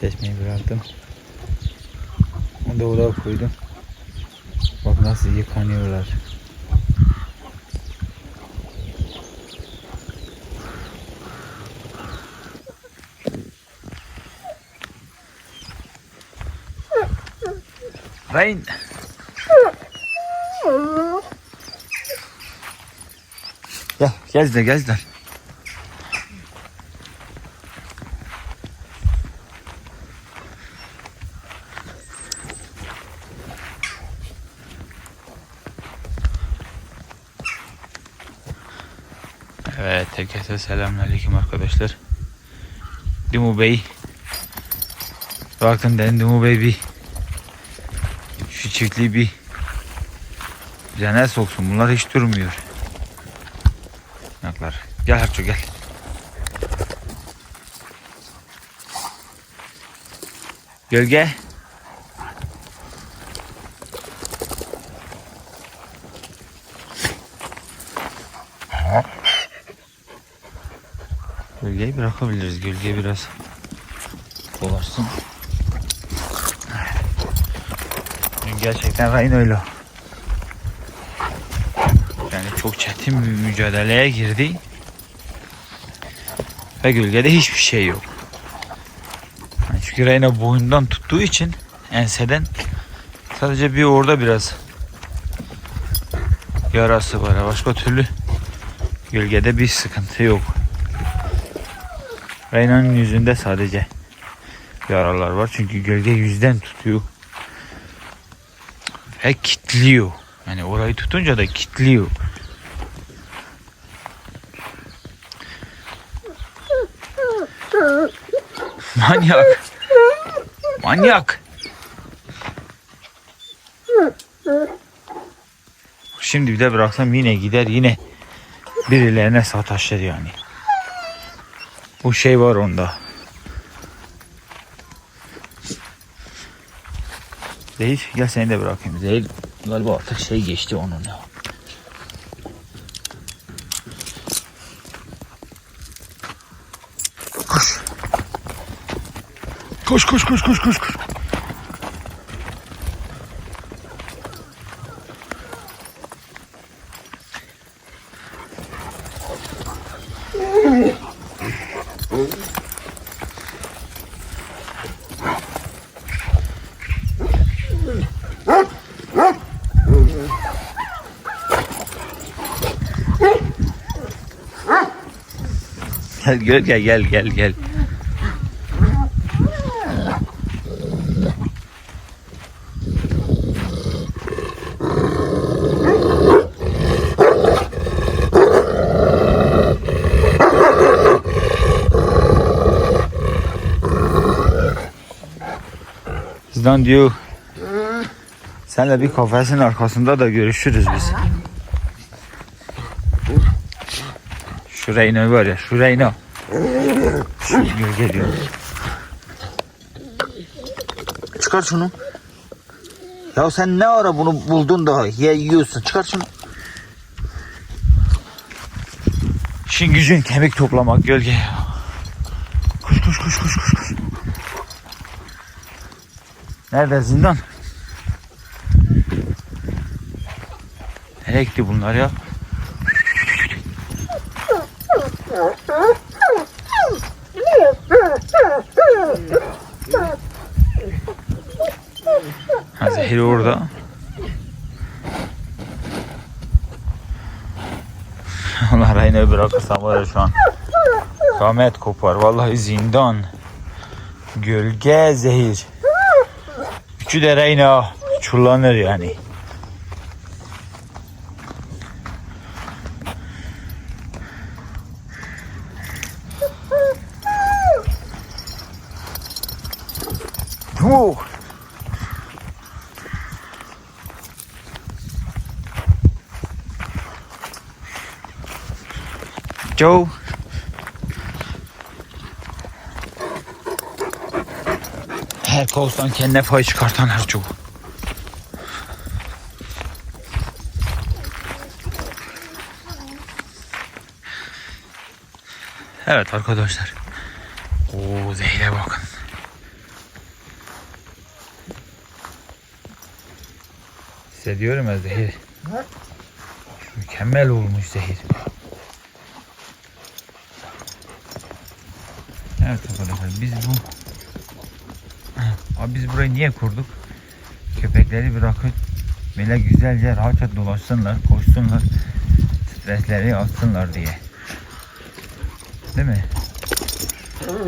Çeşmeyi bıraktım. Onu da oraya koydum. Bak nasıl yıkanıyorlar. Rain. Gel, gezdir, gezdir. Evet, herkese selamünaleyküm arkadaşlar. Dimu Bey. Baktım dedim Dimu Bey bir şu çiftliği bir Cennet soksun. Bunlar hiç durmuyor. Yaklar. Gel Harço gel. Gölge. Bırakabiliriz. Gölge biraz dolaşsın. Dün gerçekten Ryan öyle. Yani çok çetin bir mücadeleye girdi. Ve gölgede hiçbir şey yok. Yani çünkü Reyna boyundan tuttuğu için enseden sadece bir orada biraz yarası var. Başka türlü gölgede bir sıkıntı yok. Reyna'nın yüzünde sadece yaralar var. Çünkü gölge yüzden tutuyor. Ve kitliyor. Yani orayı tutunca da kitliyor. Manyak. Manyak. Şimdi bir de bıraksam yine gider yine birilerine sataşır yani. Bu şey var onda. Zehir gel seni de bırakayım. Zehir galiba artık şey geçti onun ya. Koş. Koş koş koş koş koş koş. Gel gel gel gel gel gel. Bizden diyor Senle bir kafesin arkasında da görüşürüz biz. Şu Reyna var ya şu Reyna. Gölge diyor. Çıkar şunu. Ya sen ne ara bunu buldun da ye yiyorsun. Çıkar şunu. İşin gücün kemik toplamak gölge. Koş koş koş koş koş. koş. Nerede zindan? Nereye gitti bunlar ya? Zehir orada. Allah Reyne'yi bırakırsam var şu an. Kamet kopar. Vallahi zindan. Gölge zehir. Üçü de Reyna. Çullanır yani. Joe. Her kovuzdan kendine pay çıkartan her çubuğu. Evet arkadaşlar. Oo zehre bakın. Hissediyorum ya zehir. Mükemmel olmuş zehir. Biz bu Abi biz burayı niye kurduk? Köpekleri bırakıp böyle güzelce rahatça dolaşsınlar, koşsunlar, stresleri atsınlar diye. Değil mi?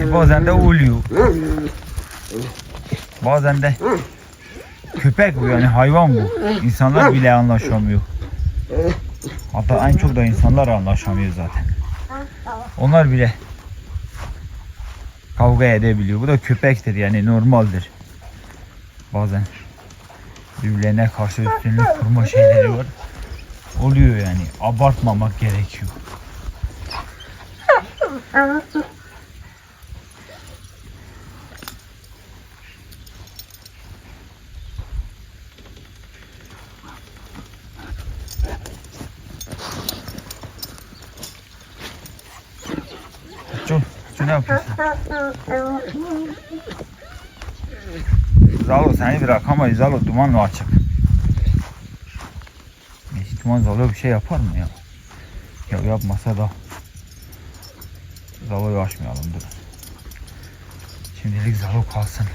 E bazen de oluyor. Bazen de köpek bu yani hayvan bu. İnsanlar bile anlaşamıyor. Hatta en çok da insanlar anlaşamıyor zaten. Onlar bile kavga edebiliyor. Bu da köpektir yani normaldir. Bazen birbirlerine karşı üstünlük kurma şeyleri var. Oluyor yani. Abartmamak gerekiyor. Şu, şu ne yapıyorsun? Zalo seni bırakamayız Zalo dumanla açık. Hiç duman Zalo bir şey yapar mı ya? Ya yapmasa da Zalo'yu açmayalım dur. Şimdilik Zalo kalsın.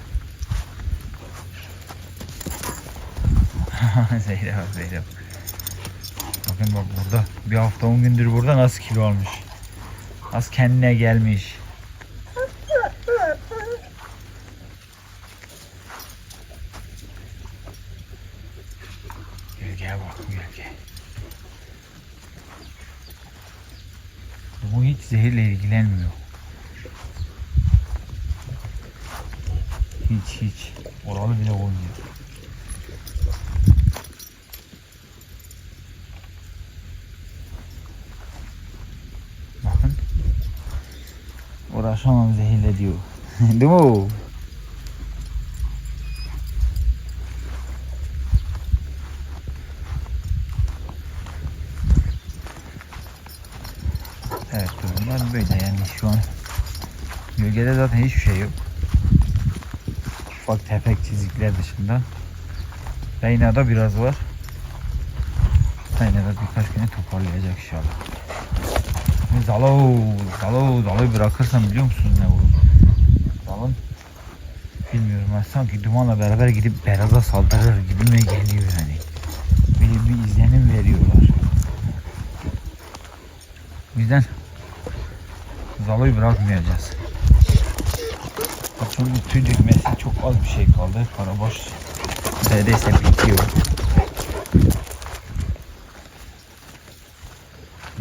Zehra. bak. Bakın bak burada bir hafta 10 gündür burada nasıl kilo almış. Az kendine gelmiş. Gölgeye bak gölge. Bu hiç zehirle ilgilenmiyor. Hiç hiç. Oralı bile oynuyor. Bakın. Uğraşamam zehirle diyor. Değil mi durumlar böyle yani şu an Gölgede zaten hiçbir şey yok. Ufak tefek çizikler dışında. Reyna'da biraz var. Reyna'da birkaç güne toparlayacak inşallah. Zalo, Zalo, Zalo'yu bırakırsam biliyor musun ne olur? Zalon bilmiyorum ben sanki dumanla beraber gidip beyraza saldırır gibi mi geliyor yani. Bir, bir izlenim veriyorlar. O yüzden Zalo'yu bırakmayacağız. Çünkü tüy dökmesi çok az bir şey kaldı. Karabaş neredeyse bitiyor.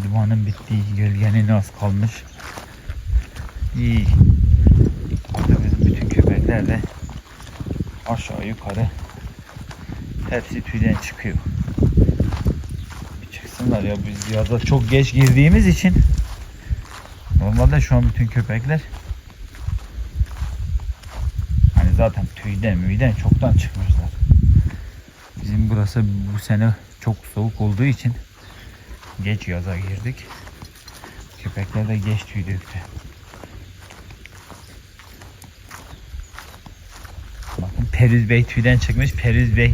Dumanın bittiği, gölgenin az kalmış. İyi. Artık bizim bütün köpekler de aşağı yukarı hepsi tüyden çıkıyor. Bir çıksınlar ya biz yaza çok geç girdiğimiz için normalde şu an bütün köpekler hani zaten tüyden müyden çoktan çıkmışlar. Bizim burası bu sene çok soğuk olduğu için geç yaza girdik. Köpekler de geç tüy döktü. Bakın Periz Bey tüyden çıkmış. Periz Bey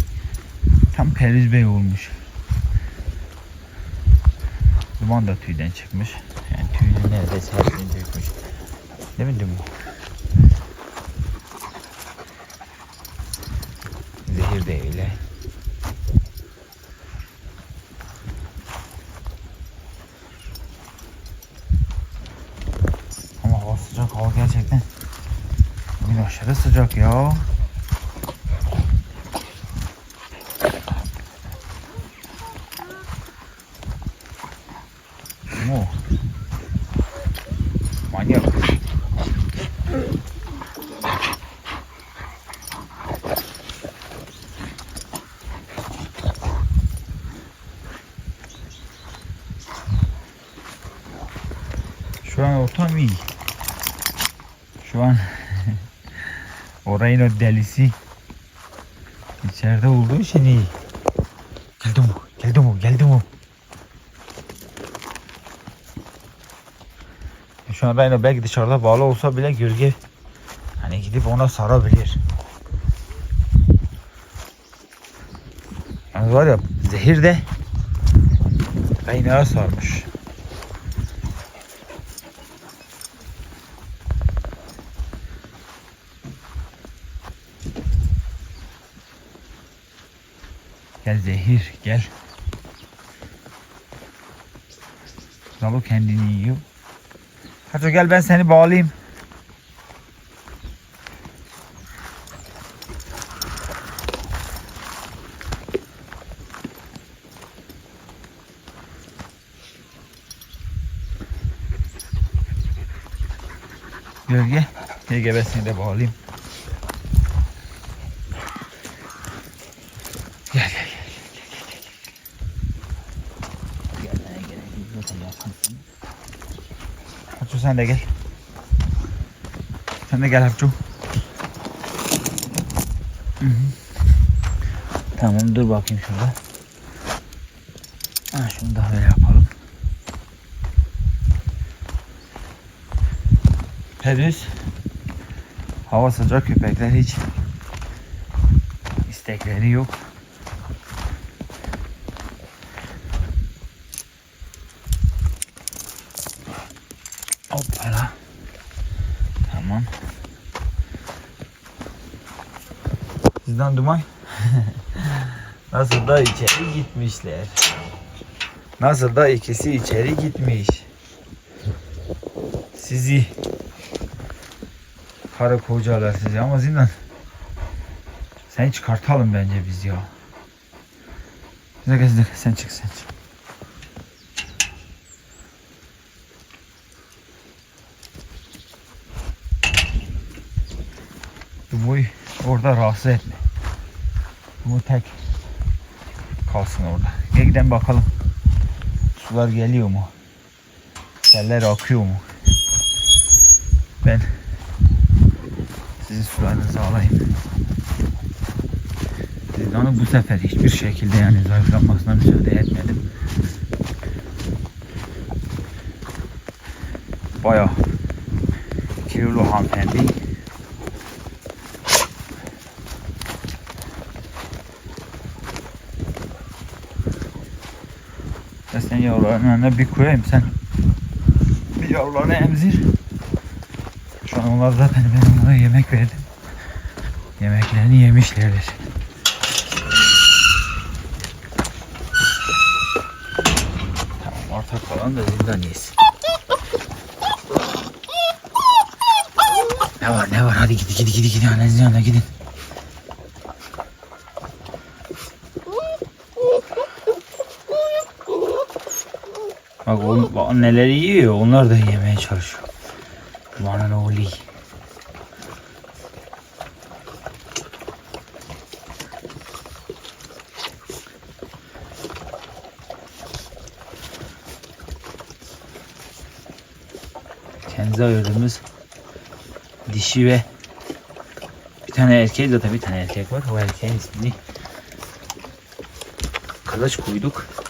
tam Periz Bey olmuş. Duman da tüyden çıkmış. Neredeyse hepsini dökmüş. Değil mi Duman? Zehir de öyle. Ama hava sıcak hava gerçekten bugün aşırı sıcak ya. Mu. Manyak. Şu an ortam iyi. Şu an orayın o delisi içeride olduğu için iyi. Geldi mi? Geldi mi? Geldi mi? Şu belki dışarıda bağlı olsa bile gölge hani gidip ona sarabilir. Yani var ya zehir de kaynağı sarmış. Gel zehir gel. Zalo kendini yiyor. Hadi gel ben seni bağlayayım. Gölge. Gölge ben seni de bağlayayım. Gel gel gel. Gel gel gel. gel. Yakınsın. Hapçu sen de gel. Sen de gel Hapçu. Tamam dur bakayım şurada. Ha, şunu da böyle yapalım. Henüz hava sıcak köpekler hiç istekleri yok. Hoppala. Tamam. Sizden duman. Nasıl da içeri gitmişler. Nasıl da ikisi içeri gitmiş. Sizi karı kocalar sizi ama zindan. Seni çıkartalım bence biz ya. Bir dakika, sen çık sen çık. Dumuy orada rahatsız etme. Dumu tek kalsın orada. Gel gidelim bakalım. Sular geliyor mu? Seller akıyor mu? Ben sizin sularınızı alayım. Zidane bu sefer hiçbir şekilde yani zayıflamasına müsaade etmedim. Baya kilolu hanımefendi. Sen yavruların önüne bir koyayım sen bir yavrularını emzir. Şu an onlar zaten ben onlara yemek verdim. Yemeklerini yemişlerdir. Tamam orta kalan da zindan yesin. Ne var ne var hadi gidi gidi gidi gidi annenizin yanına gidin. Bak oğlum anneleri yiyor onlar da yemeye çalışıyor. Bana oluyor? Kendi ayırdığımız dişi ve bir tane erkek zaten bir tane erkek var. O erkeğin ismini kılıç koyduk.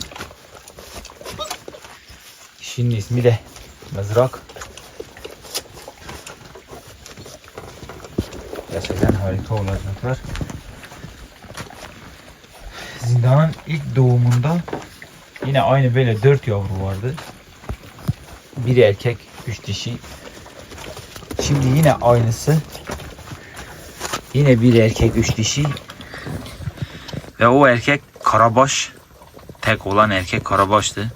Dişinin ismi de mızrak. Gerçekten harika olacaklar. Zindanın ilk doğumunda yine aynı böyle dört yavru vardı. Bir erkek, üç dişi. Şimdi yine aynısı. Yine bir erkek, üç dişi. Ve o erkek karabaş. Tek olan erkek karabaştı.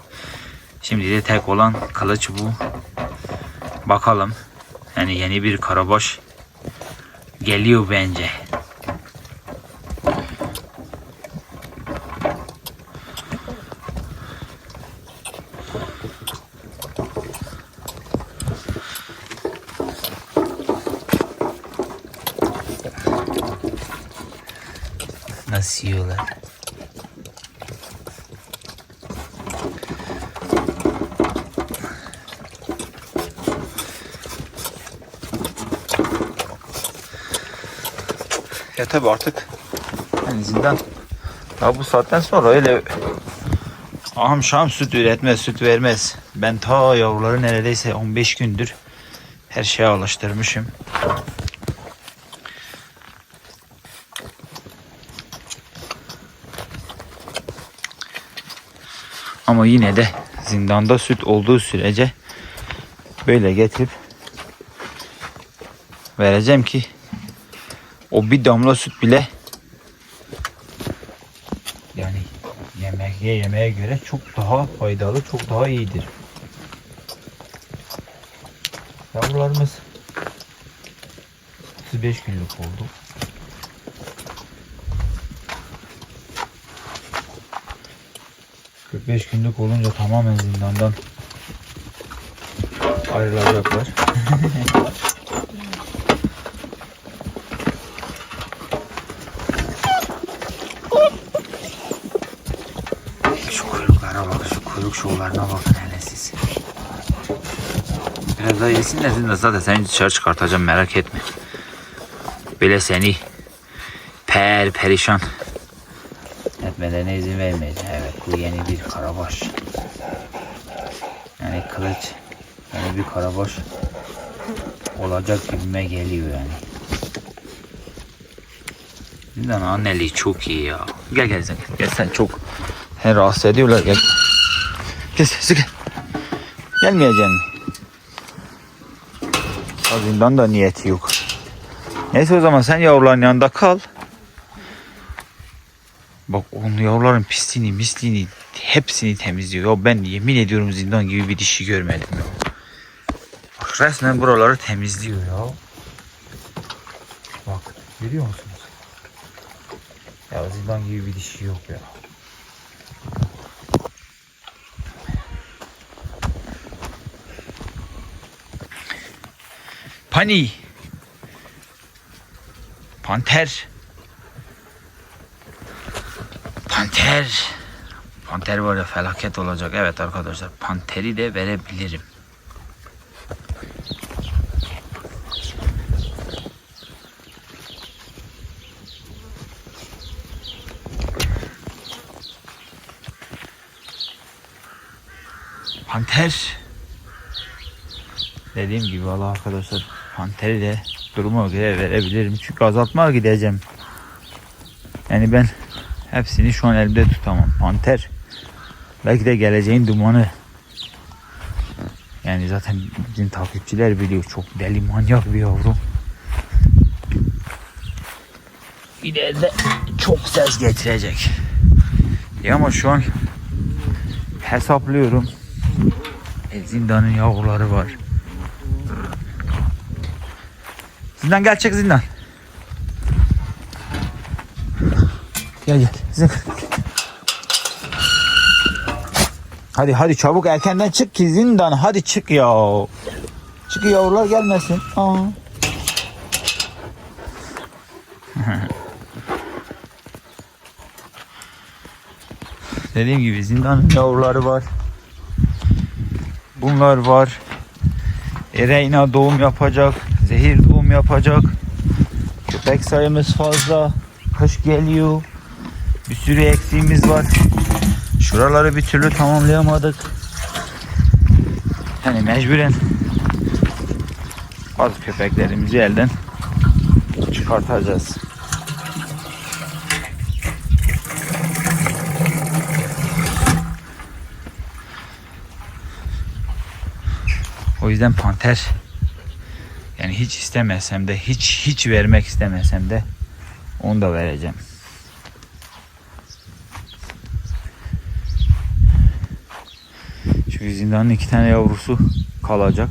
Şimdi de tek olan kılıç bu. Bakalım. Yani yeni bir karabaş geliyor bence. Nasıl yiyorlar? Ya tabi artık yani zindan ya bu saatten sonra öyle ahım şam süt üretmez, süt vermez. Ben ta yavruları neredeyse 15 gündür her şeye alıştırmışım. Ama yine de zindanda süt olduğu sürece böyle getirip vereceğim ki o bir damla süt bile yani yemeğe yemeğe göre çok daha faydalı, çok daha iyidir. Yavrularımız 35 günlük oldu. ...45 günlük olunca tamamen zindandan ayrılacaklar. Şu kuyruklara bak, şu kuyruk şovlarına bakın hele siz. Biraz daha yesinler de zaten seni dışarı çıkartacağım merak etme. Böyle seni per perişan etmelerine izin vermeyeceğim. Evet bu yeni bir karabaş. Yani kılıç yani bir karabaş olacak gibime geliyor yani. Zindan anneliği çok iyi ya. Gel gel sen gel sen çok her rahatsız ediyorlar gel. Gel gel. gel. Gelmeyeceksin mi? Ya Zindan da niyeti yok. Neyse o zaman sen yavruların yanında kal. Bak onun yavruların pisliğini, misliğini hepsini temizliyor. Ya ben yemin ediyorum zindan gibi bir dişi görmedim ya. Bak resmen buraları temizliyor ya. Bak görüyor musunuz? Ya zindan gibi bir dişi yok ya. Pani. Panter. Panter. Panter var ya felaket olacak. Evet arkadaşlar panteri de verebilirim. Panter. Dediğim gibi valla arkadaşlar panteri de duruma göre verebilirim. Çünkü azaltmaya gideceğim. Yani ben hepsini şu an elimde tutamam. Panter belki de geleceğin dumanı. Yani zaten bizim takipçiler biliyor çok deli manyak bir yavru. İleride çok ses getirecek. Ya ama şu an hesaplıyorum. E, zindanın yavruları var. Zindan gel çek zindan. Gel gel. Zindan. Hadi hadi çabuk erkenden çık ki zindan. Hadi çık ya. Çık yavrular gelmesin. Aa. Dediğim gibi zindanın yavruları var. Bunlar var. Ereyna doğum yapacak. Zehir doğum yapacak. Köpek sayımız fazla. Kış geliyor. Bir sürü eksiğimiz var. Şuraları bir türlü tamamlayamadık. Yani mecburen bazı köpeklerimizi elden çıkartacağız. O yüzden panter hiç istemesem de hiç hiç vermek istemesem de onu da vereceğim. Çünkü zindanın iki tane yavrusu kalacak.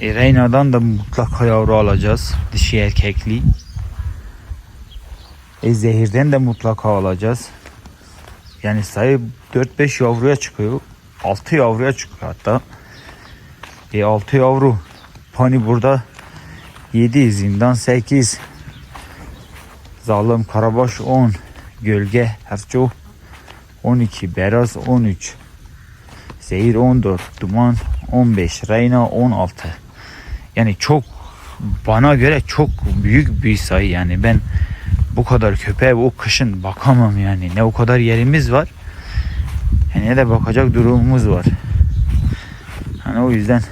E, Reyna'dan da mutlaka yavru alacağız. Dişi erkekli. E, zehirden de mutlaka alacağız. Yani sayı 4-5 yavruya çıkıyor. 6 yavruya çıkıyor hatta. E 6 yavru. Pani burada 7, zindan 8. Zalim Karabaş 10. Gölge Herço 12. Beraz 13. Zehir 14. Duman 15. Reyna 16. Yani çok bana göre çok büyük bir sayı yani ben bu kadar köpeğe o kışın bakamam yani ne o kadar yerimiz var ne de bakacak durumumuz var. Hani o yüzden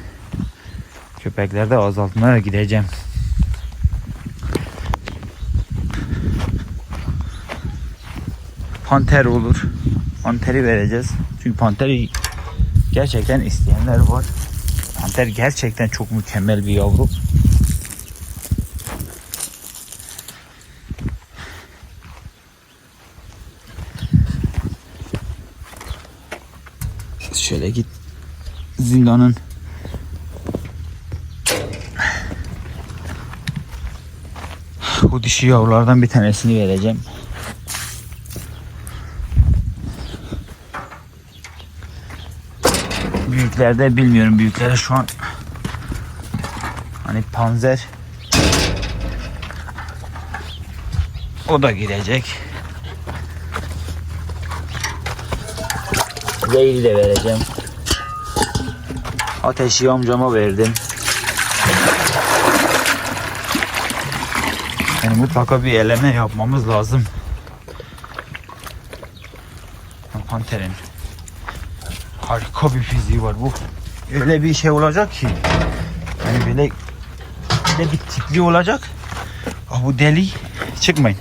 köpeklerde azaltmaya gideceğim. Panter olur. Panteri vereceğiz. Çünkü panteri gerçekten isteyenler var. Panter gerçekten çok mükemmel bir yavru. Şöyle git zindanın bu dişi yavrulardan bir tanesini vereceğim. Büyüklerde bilmiyorum büyüklere şu an hani panzer o da girecek. Zehri de vereceğim. Ateşi amcama verdim. Yani mutlaka bir eleme yapmamız lazım. Panterin harika bir fiziği var bu. Öyle bir şey olacak ki yani böyle böyle bir tipli olacak. Ah bu deli çıkmayın.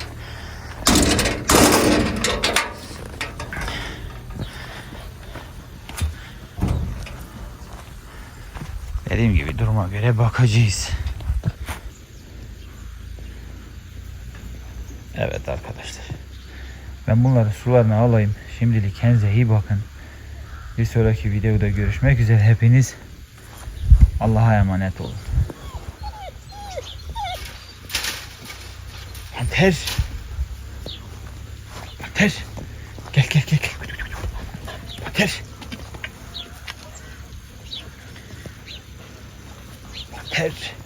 Dediğim gibi duruma göre bakacağız. Evet arkadaşlar. Ben bunları sularına alayım. Şimdilik kendinize iyi bakın. Bir sonraki videoda görüşmek üzere hepiniz. Allah'a emanet olun. Panter. Panter. Gel gel gel. gel. Panter.